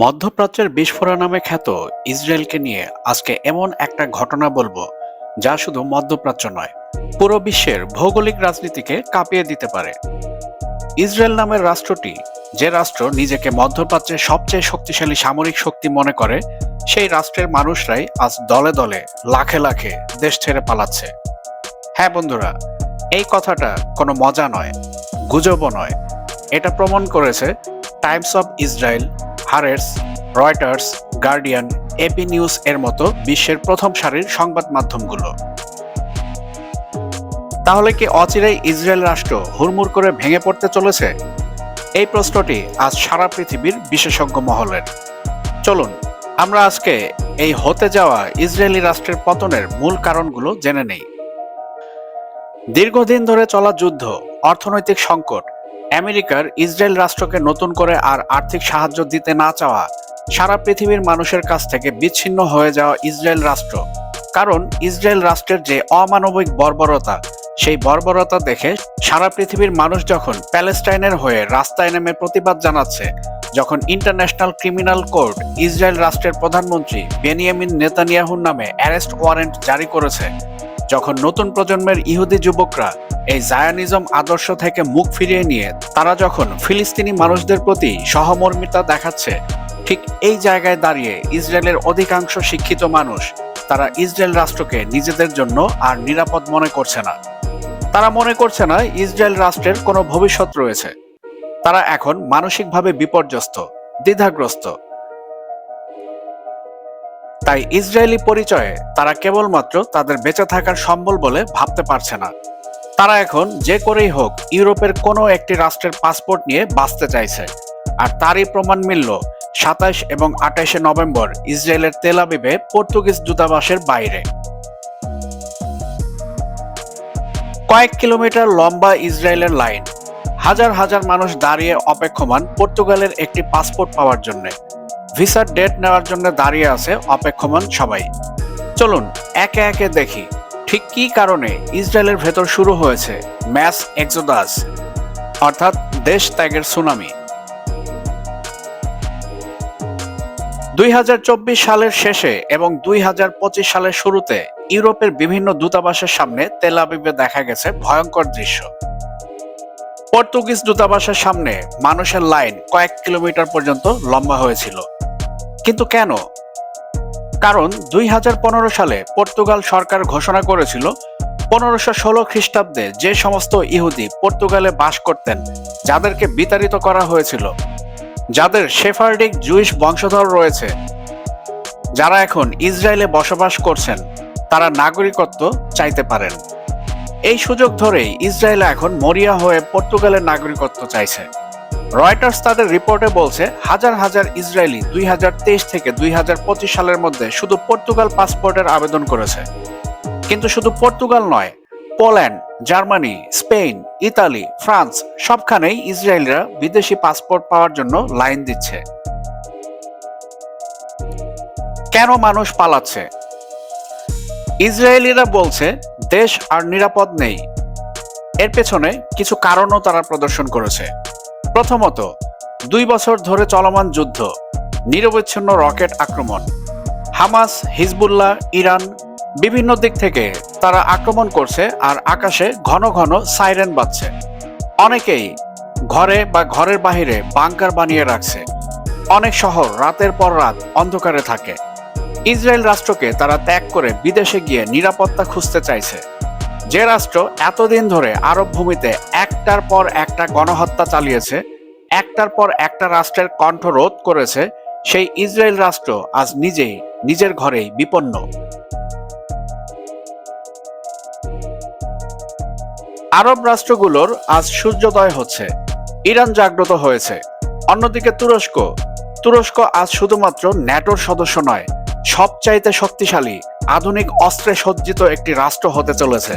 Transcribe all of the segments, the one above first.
মধ্যপ্রাচ্যের বিস্ফোরণ নামে খ্যাত ইসরায়েলকে নিয়ে আজকে এমন একটা ঘটনা বলব, যা শুধু মধ্যপ্রাচ্য নয়, পুরো বিশ্বের ভৌগোলিক রাজনীতিকে কাঁপিয়ে দিতে পারে। ইসরায়েল নামের রাষ্ট্রটি, যে রাষ্ট্র নিজেকে মধ্যপ্রাচ্যের সবচেয়ে শক্তিশালী সামরিক শক্তি মনে করে, সেই রাষ্ট্রের মানুষরাই আজ দলে দলে, লাখে লাখে দেশ ছেড়ে পালাচ্ছে। হ্যাঁ বন্ধুরা, এই কথাটা কোনো মজা নয়, গুজবও নয়। এটা প্রমাণ করেছে Times of Israel Haaretz Reuters Guardian AP news এর মতো বিশ্বের প্রথম সারির সংবাদ মাধ্যমগুলো। তাহলে কি অচিরেই ইসরায়েল রাষ্ট্র হুড়মুড় করে ভেঙে পড়তে চলেছে? এই প্রশ্নটি আজ সারা পৃথিবীর বিশেষজ্ঞ মহলের। চলুন, আমরা আজকে এই হতে যাওয়া ইসরায়েলি রাষ্ট্রের পতনের মূল কারণগুলো জেনে নেই। দীর্ঘদিন ধরে চলা যুদ্ধ, অর্থনৈতিক সংকট আমেরিকার ইসরায়েল রাষ্ট্রকে নতুন করে আর আর্থিক সাহায্য দিতে না চাওয়া সারা পৃথিবীর মানুষের কাছ থেকে বিচ্ছিন্ন হয়ে যাওয়া ইসরায়েল রাষ্ট্র। কারণ ইসরায়েল রাষ্ট্রের যে অমানবিক বর্বরতা, সেই বর্বরতা দেখে সারা পৃথিবীর মানুষ যখন প্যালেস্টাইনের হয়ে রাস্তায় নেমে প্রতিবাদ জানাচ্ছে, যখন ইন্টারন্যাশনাল ক্রিমিনাল কোর্ট ইসরায়েল রাষ্ট্রের প্রধানমন্ত্রী বেনিয়ামিন নেতানিয়াহুর নামে অ্যারেস্ট ওয়ারেন্ট জারি করেছে যখন নতুন প্রজন্মের ইহুদি যুবকরা এই জায়ানিজম আদর্শ থেকে মুখ ফিরিয়ে নিয়ে, তারা যখন ফিলিস্তিনি মানুষদের প্রতি সহমর্মিতা দেখাচ্ছে, ঠিক এই জায়গায় দাঁড়িয়ে ইসরায়েলের অধিকাংশ শিক্ষিত মানুষ, তারা ইসরায়েল রাষ্ট্রকে নিজেদের জন্য আর নিরাপদ মনে করছে না। তারা মনে করছে না ইসরায়েল রাষ্ট্রের কোনো ভবিষ্যৎ রয়েছে। তারা এখন মানসিকভাবে বিপর্যস্ত, দ্বিধাগ্রস্ত তাই ইসরায়েলি পরিচয়ে তারা কেবলমাত্র তাদের বেঁচে থাকার সম্বল বলে ভাবতে পারছে না। তারা এখন যে করেই হোক ইউরোপের কোনো একটি রাষ্ট্রের পাসপোর্ট নিয়ে বাঁচতে চাইছে। আর তারই প্রমাণ মিলল সাতাশ এবং আঠাশে নভেম্বর ইসরায়েলের তেলাবিবে পর্তুগিজ দূতাবাসের বাইরে। কয়েক কিলোমিটার লম্বা ইসরায়েলের লাইন। হাজার হাজার মানুষ দাঁড়িয়ে অপেক্ষমান পর্তুগালের একটি পাসপোর্ট পাওয়ার জন্য। ভিসার ডেট নেওয়ার জন্য দাঁড়িয়ে আছে অপেক্ষমান সবাই। চলুন, একে একে দেখি, ঠিক কী কারণে ইসরায়েলের ভেতর শুরু হয়েছে ম্যাস এক্সোদাস অর্থাৎ দেশ ত্যাগের সুনামি। দুই সালের শেষে এবং দুই হাজার পঁচিশ সালের শুরুতে ইউরোপের বিভিন্ন দূতাবাসের সামনে তেল আবিবে দেখা গেছে ভয়ঙ্কর দৃশ্য। পর্তুগিজ দূতাবাসের সামনে মানুষের লাইন কয়েক কিলোমিটার পর্যন্ত লম্বা হয়েছিল। কিন্তু কেন? কারণ দুই সালে পর্তুগাল সরকার ঘোষণা করেছিল, পনেরোশো ষোলো খ্রিস্টাব্দে যে সমস্ত ইহুদি পর্তুগালে বাস করতেন, যাদেরকে বিতাড়িত করা হয়েছিল, যাদের শেফার্ডিক জুইশ বংশধর রয়েছে, যারা এখন ইসরায়েলে বসবাস করছেন, তারা নাগরিকত্ব চাইতে পারেন। এই সুযোগ ধরেই ইসরায়েল এখন মরিয়া হয়ে পর্তুগালের নাগরিকত্ব চাইছে। রয়টার্স তাদের রিপোর্টে বলছে, হাজার হাজার ইসরায়েলি দুই থেকে দুই সালের মধ্যে শুধু পর্তুগাল পাসপোর্টের আবেদন করেছে। কিন্তু শুধু পর্তুগাল নয়, Poland, Germany, Spain, Italy, France সবখানেই ইসরায়েলরা বিদেশি পাসপোর্ট পাওয়ার জন্য লাইন দিচ্ছে। কেন মানুষ পালাচ্ছে? ইসরায়েলিরা বলছে, দেশ আর নিরাপদ নেই। এর পেছনে কিছু কারণও তারা প্রদর্শন করেছে। প্রথমত, দুই বছর ধরে চলমান যুদ্ধ, নিরবচ্ছিন্ন রকেট আক্রমণ, হামাস, হিজবুল্লাহ, ইরান, বিভিন্ন দিক থেকে তারা আক্রমণ করছে আর আকাশে ঘন ঘন সাইরেন বাজছে। অনেকেই ঘরে বা ঘরের বাহিরে বাংকার বানিয়ে রাখছে। অনেক শহর রাতের পর রাত অন্ধকারে থাকে। ইসরায়েল রাষ্ট্রকে তারা ত্যাগ করে বিদেশে গিয়ে নিরাপত্তা খুঁজতে চাইছে। যে রাষ্ট্র এতদিন ধরে আরব ভূমিতে একটার পর একটা গণহত্যা চালিয়েছে, একটার পর একটা রাষ্ট্রের কণ্ঠ রোধ করেছে, সেই ইসরায়েল রাষ্ট্র আজ নিজেই নিজের ঘরেই বিপন্ন। আরব রাষ্ট্রগুলোর আজ সূর্যোদয় হচ্ছে। ইরান জাগ্রত হয়েছে। অন্যদিকে তুরস্ক তুরস্ক আজ শুধুমাত্র ন্যাটোর সদস্য নয়, সবচাইতে শক্তিশালী আধুনিক, অস্ত্রে সজ্জিত একটি রাষ্ট্র হতে চলেছে।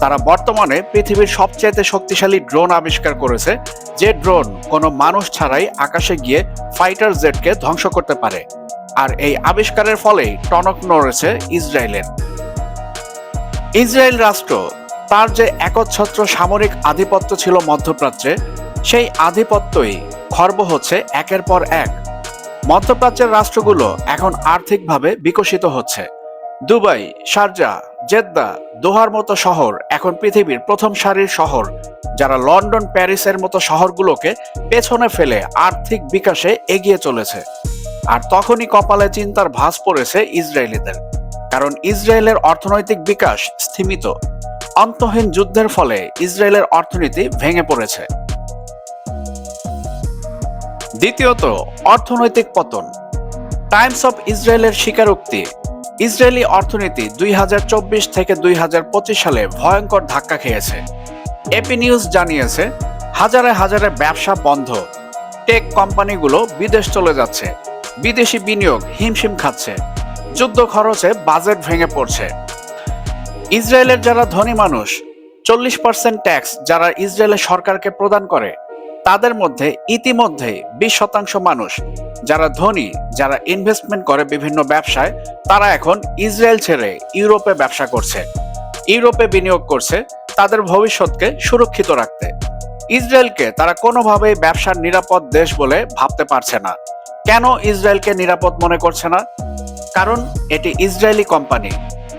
তারা বর্তমানে পৃথিবীর সবচাইতে শক্তিশালী ড্রোন আবিষ্কার করেছে, যে ড্রোন কোনো মানুষ ছাড়াই আকাশে গিয়ে ফাইটার জেটকে ধ্বংস করতে পারে। আর এই আবিষ্কারের ফলেই টনক নড়েছে ইসরায়েলের। ইসরায়েল রাষ্ট্র তার যে একচ্ছত্র সামরিক আধিপত্য ছিল মধ্যপ্রাচ্যে, সেই আধিপত্যই খর্ব হচ্ছে একের পর এক। মধ্যপ্রাচ্যের রাষ্ট্রগুলো এখন আর্থিকভাবে বিকশিত হচ্ছে। দুবাই, শারজা, জেদ্দা, দোহার মতো শহর এখন পৃথিবীর প্রথম সারির শহর, যারা লন্ডন, প্যারিসের মতো শহরগুলোকে পেছনে ফেলে আর্থিক বিকাশে এগিয়ে চলেছে। আর তখনই কপালে চিন্তার ভাস পড়েছে ইসরায়েলিদের, কারণ ইসরায়েলের অর্থনৈতিক বিকাশ স্থিমিত। অন্তহীন যুদ্ধের ফলে ইসরায়েলের অর্থনীতি ভেঙে পড়েছে। দ্বিতীয়ত, অর্থনৈতিক পতন। টাইমস অফ ইসরায়েলের স্বীকারোক্তি ইসরায়েলি অর্থনীতি দুই হাজার চব্বিশ থেকে দুই হাজার পঁচিশ সালে ভয়ঙ্কর ধাক্কা খেয়েছে। এপি নিউজ জানিয়েছে, হাজারে হাজারে ব্যবসা বন্ধ। টেক কোম্পানিগুলো বিদেশ চলে যাচ্ছে। বিদেশি বিনিয়োগ হিমশিম খাচ্ছে। যুদ্ধ খরচে বাজেট ভেঙে পড়ছে। ইসরায়েলের যারা ধনী মানুষ, চল্লিশ পার্সেন্ট ট্যাক্স যারা ইসরায়েলের সরকারকে প্রদান করে তাদের মধ্যে ইতিমধ্যে বিশ শতাংশ মানুষ যারা ধনী, যারা ইনভেস্টমেন্ট করে বিভিন্ন ব্যবসায়, তারা এখন ইসরায়েল ছেড়ে ইউরোপে ব্যবসা করছে। ইউরোপে বিনিয়োগ করছে তাদের ভবিষ্যৎকে সুরক্ষিত রাখতে। ইসরায়েলকে তারা কোনোভাবেই ব্যবসার নিরাপদ দেশ বলে ভাবতে পারছে না। কেন ইসরায়েলকে নিরাপদ মনে করছে না? কারণ এটি ইসরায়েলি কোম্পানি।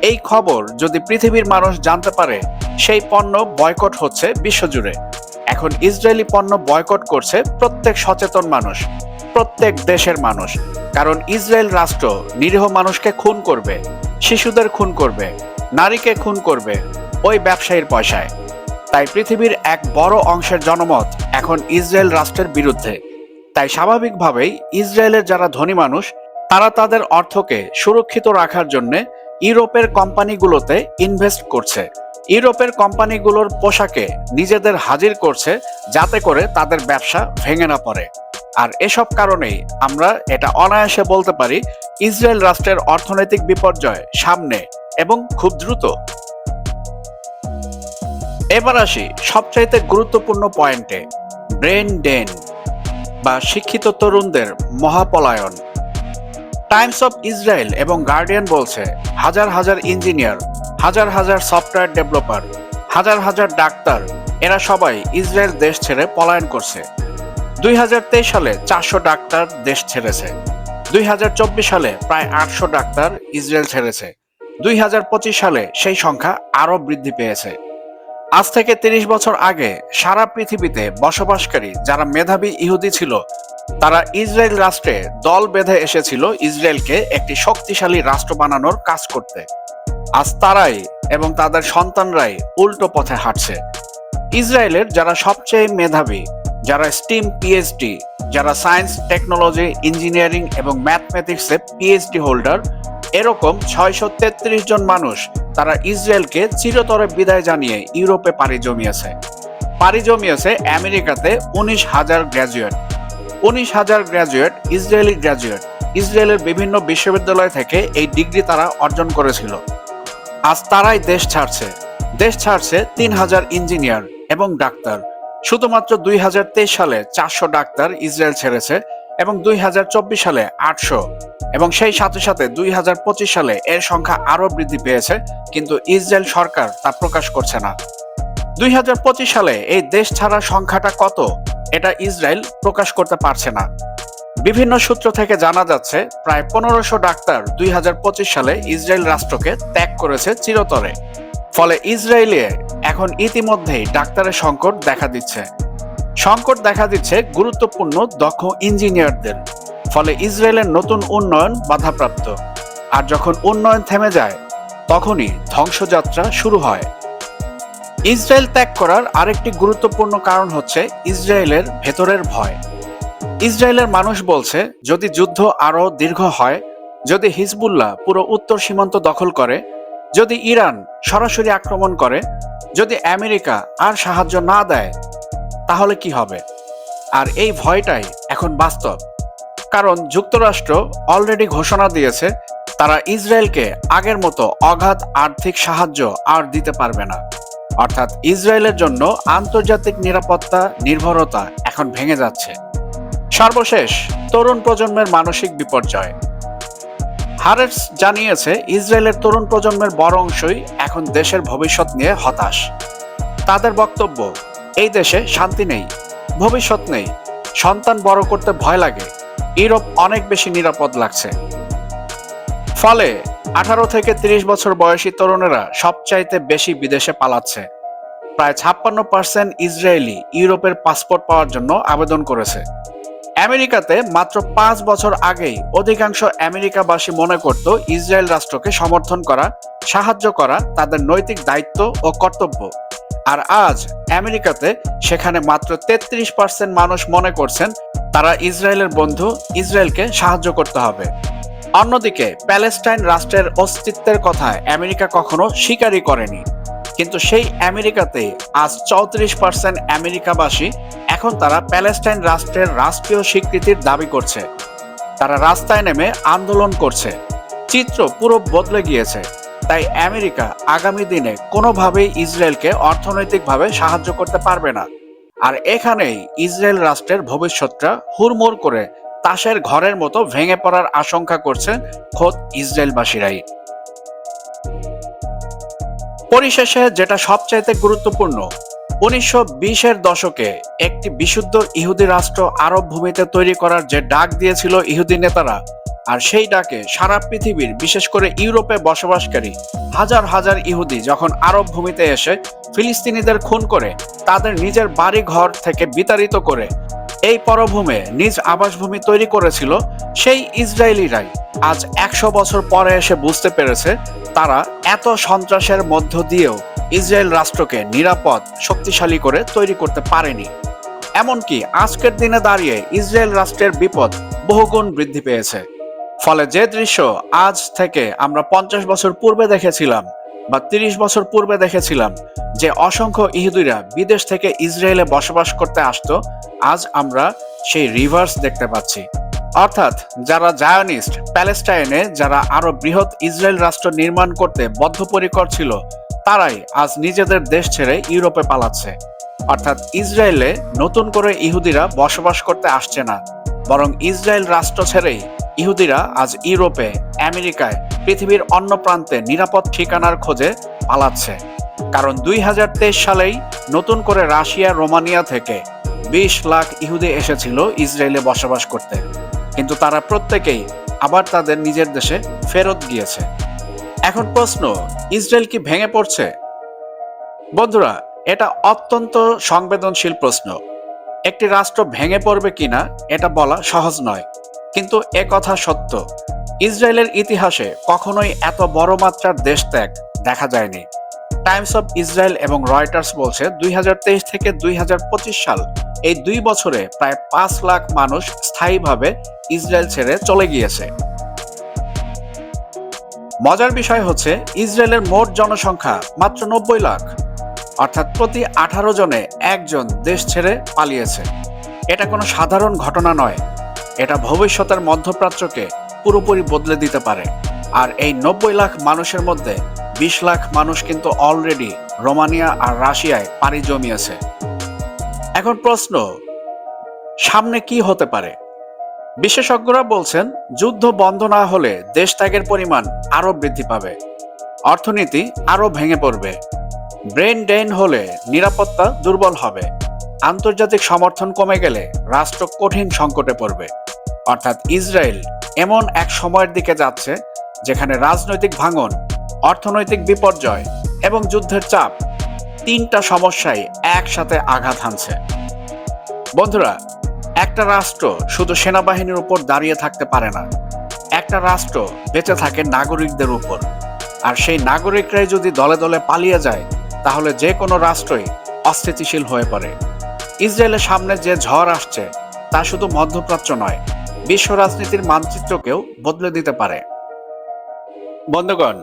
এই খবর যদি পৃথিবীর মানুষ জানতে পারে, সেই পণ্য বয়কট হচ্ছে বিশ্বজুড়ে। এখন ইসরায়েলি পণ্য বয়কট করছে প্রত্যেক সচেতন মানুষ, প্রত্যেক দেশের মানুষ। কারণ ইসরায়েল রাষ্ট্র নিরীহ মানুষকে খুন করবে, শিশুদের খুন করবে, নারীকে খুন করবে ওই ব্যবসায়ীর পয়সায়। তাই পৃথিবীর এক বড় অংশের জনমত এখন ইসরায়েল রাষ্ট্রের বিরুদ্ধে। তাই স্বাভাবিকভাবেই ইসরায়েলের যারা ধনী মানুষ, তারা তাদের অর্থকে সুরক্ষিত রাখার জন্য ইউরোপের কোম্পানিগুলোতে ইনভেস্ট করছে। ইউরোপের কোম্পানিগুলোর পোশাকে নিজেদের হাজির করছে যাতে করে তাদের ব্যবসা ভেঙে না পড়ে। আর এসব কারণেই আমরা এটা অনায়াসে বলতে পারি, ইসরায়েল রাষ্ট্রের অর্থনৈতিক বিপর্যয় সামনে এবং খুব দ্রুত। এবার আসি সবচাইতে গুরুত্বপূর্ণ পয়েন্টে, ব্রেন ডেন বা শিক্ষিত তরুণদের মহাপলায়ন। টাইমস অফ ইসরায়েল এবং গার্ডিয়ান বলছে, হাজার হাজার ইঞ্জিনিয়ার, হাজার হাজার সফটওয়্যার ডেভেলপার, হাজার হাজার ডাক্তার, এরা সবাই ইসরায়েল দেশ ছেড়ে পলায়ন করছে। দুই হাজার তেইশ সালে চারশো ডাক্তার দেশ ছেড়েছে। দুই হাজার চব্বিশ সালে প্রায় আটশো ডাক্তার ইসরায়েল ছেড়েছে। দুই হাজার পঁচিশ সালে সেই সংখ্যা আরও বৃদ্ধি পেয়েছে। আজ থেকে তিরিশ বছর আগে সারা পৃথিবীতে বসবাসকারী যারা মেধাবী ইহুদি ছিল, তারা ইসরায়েল রাষ্ট্রে দল বেঁধে এসেছিল ইসরায়েলকে একটি শক্তিশালী রাষ্ট্র বানানোর কাজ করতে। আজ তারাই এবং তাদের সন্তানরাই উল্টো পথে হাঁটছে। ইসরায়েলের যারা সবচেয়ে মেধাবী, যারা স্টিম পিএইচডি, যারা সায়েন্স, টেকনোলজি, ইঞ্জিনিয়ারিং এবং ম্যাথমেটিক্সে পিএইচডি হোল্ডার, এরকম ছয়শো তেত্রিশ জন মানুষ তারা ইসরায়েলকে চিরতরে বিদায় জানিয়ে ইউরোপে পাড়ি জমিয়েছে। পাড়ি জমিয়েছে আমেরিকাতে উনিশ হাজার গ্র্যাজুয়েট। উনিশ হাজার গ্র্যাজুয়েট ইসরায়েলি গ্র্যাজুয়েট। ইসরায়েলের বিভিন্ন বিশ্ববিদ্যালয় থেকে এই ডিগ্রি তারা অর্জন করেছিল। আজ তারাই দেশ ছাড়ছে। দেশ ছাড়ছে তিন হাজার ইঞ্জিনিয়ার এবং ডাক্তার। শুধুমাত্র দুই হাজার তেইশ সালে চারশো ডাক্তার ইসরায়েল ছেড়েছে এবং দুই হাজার চব্বিশ সালে আটশো, এবং সেই সাথে সাথে দুই হাজার পঁচিশ সালে এর সংখ্যা আরও বৃদ্ধি পেয়েছে, কিন্তু ইসরায়েল সরকার তা প্রকাশ করছে না। দুই হাজার পঁচিশ সালে এই দেশ ছাড়ার সংখ্যাটা কত, এটা ইসরায়েল প্রকাশ করতে পারছে না। বিভিন্ন সূত্র থেকে জানা যাচ্ছে, প্রায় পনেরোশো ডাক্তার দুই হাজার পঁচিশ সালে ইসরায়েল রাষ্ট্রকে ত্যাগ করেছে চিরতরে। ফলে ইসরায়েলে এখন ইতিমধ্যেই ডাক্তারের সংকট দেখা দিচ্ছে। সংকট দেখা দিচ্ছে গুরুত্বপূর্ণ দক্ষ ইঞ্জিনিয়ারদের। ফলে ইসরায়েলের নতুন উন্নয়ন বাধাপ্রাপ্ত। আর যখন উন্নয়ন থেমে যায়, তখনই ধ্বংসযাত্রা শুরু হয়। ইসরায়েল ত্যাগ করার আরেকটি গুরুত্বপূর্ণ কারণ হচ্ছে ইসরায়েলের ভেতরের ভয়। ইসরায়েলের মানুষ বলছে, যদি যুদ্ধ আরও দীর্ঘ হয়, যদি হিজবুল্লাহ পুরো উত্তর সীমান্ত দখল করে, যদি ইরান সরাসরি আক্রমণ করে, যদি আমেরিকা আর সাহায্য না দেয় তাহলে কি হবে? আর এই ভয়টাই এখন বাস্তব। কারণ যুক্তরাষ্ট্র অলরেডি ঘোষণা দিয়েছে, তারা ইসরায়েলকে আগের মতো অগাধ আর্থিক সাহায্য আর দিতে পারবে না। অর্থাৎ ইসরায়েলের জন্য আন্তর্জাতিক নিরাপত্তা নির্ভরতা এখন ভেঙে যাচ্ছে। সর্বশেষ তরুণ প্রজন্মের মানসিক বিপর্যয়। হারেটস জানিয়েছে, ইসরায়েলের তরুণ প্রজন্মের বড় অংশই এখন দেশের ভবিষ্যৎ নিয়ে হতাশ। তাদের বক্তব্য এই দেশে শান্তি নেই, ভবিষ্যৎ নেই, সন্তান বড় করতে ভয় লাগে, ইউরোপ অনেক বেশি নিরাপদ লাগছে। ফলে আঠারো থেকে ৩০ বছর বয়সী তরুণেরা সবচাইতে বেশি বিদেশে পালাচ্ছে। প্রায় ছাপ্পান্ন পার্সেন্ট ইসরায়েলি ইউরোপের পাসপোর্ট পাওয়ার জন্য আবেদন করেছে। আমেরিকাতে মাত্র পাঁচ বছর আগেই অধিকাংশ আমেরিকাবাসী মনে করত ইসরায়েল রাষ্ট্রকে সমর্থন করা, সাহায্য করা তাদের নৈতিক দায়িত্ব ও কর্তব্য। আর আজ আমেরিকাতে সেখানে মাত্র তেত্রিশ পার্সেন্ট মানুষ মনে করছেন তারা ইসরায়েলের বন্ধু, ইসরায়েলকে সাহায্য করতে হবে। অন্যদিকে, প্যালেস্টাইন রাষ্ট্রের অস্তিত্বের কথা আমেরিকা কখনো স্বীকারই করেনি। কিন্তু সেই আমেরিকাতে আজ চৌত্রিশ পার্সেন্ট আমেরিকাবাসী এখন তারা প্যালেস্টাইন রাষ্ট্রের রাষ্ট্রীয় স্বীকৃতির দাবি করছে। তারা রাস্তায় নেমে আন্দোলন করছে। চিত্র পুরো বদলে গিয়েছে। তাই আমেরিকা আগামী দিনে কোনোভাবেই ইসরায়েলকে অর্থনৈতিকভাবে সাহায্য করতে পারবে না। আর এখানেই ইসরায়েল রাষ্ট্রের ভবিষ্যৎটা হুড়মুড় করে তাসের ঘরের মতো ভেঙে পড়ার আশঙ্কা করছেন খোদ ইসরায়েলবাসীরাই। পরিশেষে যেটা সবচাইতে গুরুত্বপূর্ণ, উনিশশো বিশের দশকে একটি বিশুদ্ধ ইহুদি রাষ্ট্র আরব ভূমিতে তৈরি করার যে ডাক দিয়েছিল ইহুদি নেতারা আর সেই ডাকে সারা পৃথিবীর, বিশেষ করে ইউরোপে বসবাসকারী হাজার হাজার ইহুদি যখন আরব ভূমিতে এসে ফিলিস্তিনিদের খুন করে, তাদের নিজের বাড়ি ঘর থেকে বিতাড়িত করে এই পরভূমে নিজ আবাসভূমি তৈরি করেছিল সেই ইসরায়েলিরাই। আজ একশো বছর পরে এসে বুঝতে পেরেছে তারা এত সন্ত্রাসের মধ্য দিয়েও ইসরায়েল রাষ্ট্রকে নিরাপদ, শক্তিশালী করে তৈরি করতে পারেনি। এমনকি আজকের দিনে দাঁড়িয়ে ইসরায়েল রাষ্ট্রের বিপদ বহুগুণ বৃদ্ধি পেয়েছে। ফলে যে দৃশ্য আজ থেকে আমরা পঞ্চাশ বছর পূর্বে দেখেছিলাম বা তিরিশ বছর পূর্বে দেখেছিলাম যে অসংখ্য ইহুদিরা বিদেশ থেকে ইসরায়েলে বসবাস করতে আসতো, আজ আমরা সেই রিভার্স দেখতে পাচ্ছি। অর্থাৎ যারা জায়নিস্ট প্যালেস্টাইনে যারা আরও বৃহৎ ইসরায়েল রাষ্ট্র নির্মাণ করতে বদ্ধপরিকর ছিল, তারাই আজ নিজেদের দেশ ছেড়ে ইউরোপে পালাচ্ছে। অর্থাৎ ইসরায়েলে নতুন করে ইহুদিরা বসবাস করতে আসছে না, বরং ইসরায়েল রাষ্ট্র ছেড়েই ইহুদিরা আজ ইউরোপে, আমেরিকায়, পৃথিবীর অন্য প্রান্তে নিরাপদ ঠিকানার খোঁজে পালাচ্ছে। কারণ দুই সালেই নতুন করে রাশিয়া, রোমানিয়া থেকে বিশ লাখ ইহুদি এসেছিল ইসরায়েলে বসবাস করতে। কিন্তু তারা প্রত্যেকেই আবার তাদের নিজের দেশে ফেরত গিয়েছে। এখন প্রশ্ন, ইসরায়েল কি ভেঙে পড়ছে? বন্ধুরা, এটা অত্যন্ত সংবেদনশীল প্রশ্ন। একটি রাষ্ট্র ভেঙে পড়বে কিনা, এটা বলা সহজ নয়। কিন্তু কথা সত্য। ইসরায়েলের ইতিহাসে কখনোই এত বড় মাত্রার দেশ ত্যাগ দেখা যায়নি। টাইমস অফ ইসরায়েল এবং রয়টার্স বলছে দুই হাজার তেইশ থেকে দুই হাজার পঁচিশ সাল এই দুই বছরে প্রায় পাঁচ লাখ মানুষ স্থায়ীভাবে ইসরায়েল ছেড়ে চলে গিয়েছে। মজার বিষয় হচ্ছে ইসরায়েলের মোট জনসংখ্যা মাত্র নব্বই লাখ। অর্থাৎ প্রতি আঠারো জনে একজন দেশ ছেড়ে পালিয়েছে। এটা কোনো সাধারণ ঘটনা নয়। এটা ভবিষ্যতের মধ্যপ্রাচ্যকে পুরোপুরি বদলে দিতে পারে। আর এই নব্বই লাখ মানুষের মধ্যে বিশ লাখ মানুষ কিন্তু অলরেডি রোমানিয়া আর রাশিয়ায় পাড়ি জমিয়েছে। এখন প্রশ্ন, সামনে কি হতে পারে? বিশেষজ্ঞরা বলছেন, যুদ্ধ বন্ধ না হলে দেশ ত্যাগের পরিমাণ আরও বৃদ্ধি পাবে। অর্থনীতি আরও ভেঙে পড়বে। ব্রেন ডেন হলে নিরাপত্তা দুর্বল হবে। আন্তর্জাতিক সমর্থন কমে গেলে রাষ্ট্র কঠিন সংকটে পড়বে। অর্থাৎ ইসরায়েল এমন এক সময়ের দিকে যাচ্ছে যেখানে রাজনৈতিক ভাঙন, অর্থনৈতিক বিপর্যয় এবং যুদ্ধের চাপ তিনটা সমস্যাই একসাথে আঘাত হানছে। বন্ধুরা, একটা রাষ্ট্র শুধু সেনাবাহিনীর উপর দাঁড়িয়ে থাকতে পারে না, একটা রাষ্ট্র বেঁচে থাকে নাগরিকদের উপর। আর সেই নাগরিকরাই যদি দলে দলে পালিয়ে যায়, তাহলে যে কোনো রাষ্ট্রই অস্থিতিশীল হয়ে পড়ে। ইসরায়েলের সামনে যে ঝড় আসছে, তা শুধু মধ্যপ্রাচ্য নয়, বিশ্ব রাজনীতির মানচিত্রকেও বদলে দিতে পারে। বন্ধুগণ,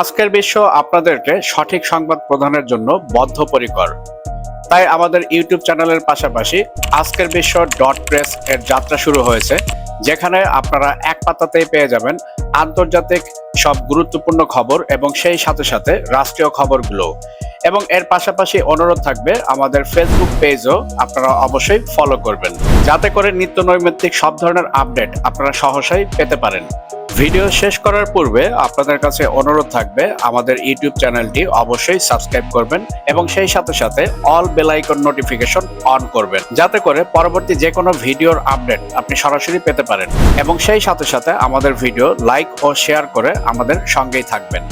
আজকের বিশ্ব আপনাদেরকে সঠিক সংবাদ প্রদানের জন্য বদ্ধপরিকর। তাই আমাদের ইউটিউব চ্যানেলের পাশাপাশি আজকের বিশ্ব ডট প্রেস এর যাত্রা শুরু হয়েছে, যেখানে আপনারা এক পাতাতেই পেয়ে যাবেন আন্তর্জাতিক সব গুরুত্বপূর্ণ খবর এবং সেই সাথে সাথে রাষ্ট্রীয় খবরগুলো। এবং এর পাশাপাশি অনুরোধ থাকবে আমাদের ফেসবুক পেজও আপনারা অবশ্যই ফলো করবেন। যাতে করে নিত্য নৈমিত্তিক সব ধরনের আপডেট আপনারা সহসাই পেতে পারেন। ভিডিও শেষ করার পূর্বে আপনাদের কাছে অনুরোধ থাকবে, আমাদের ইউটিউব চ্যানেলটি অবশ্যই সাবস্ক্রাইব করবেন এবং সেই সাথে সাথে all bell icon notification on করবেন। যাতে করে পরবর্তী যে কোনো ভিডিওর আপডেট আপনি সরাসরি পেতে পারেন। এবং সেই সাথে সাথে আমাদের ভিডিও লাইক ও শেয়ার করে আমাদের সঙ্গেই থাকবেন।